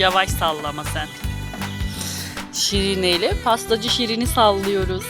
Yavaş sallama sen. Şirine ile pastacı Şirin'i sallıyoruz.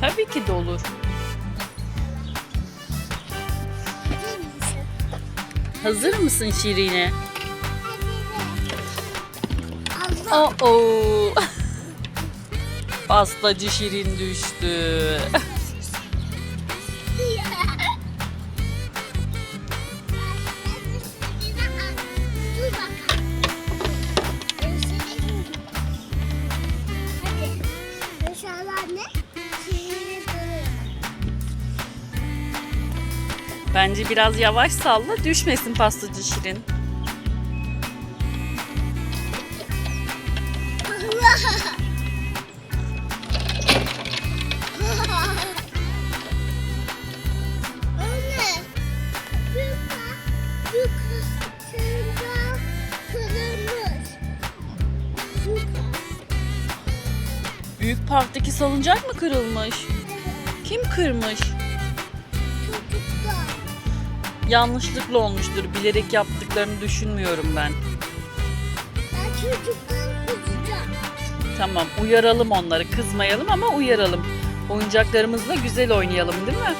Tabii ki de olur. Hazır mısın Şirine? Allah. Oo. Pastacı Şirin düştü. İnşallah ne? Bence biraz yavaş salla düşmesin pastacı Şirin. Büyük parktaki salıncak mı kırılmış? Kim kırmış? Yanlışlıkla olmuştur. Bilerek yaptıklarını düşünmüyorum ben. Ben çocukları kızacağım. Tamam uyaralım onları. Kızmayalım ama uyaralım. Oyuncaklarımızla güzel oynayalım değil mi?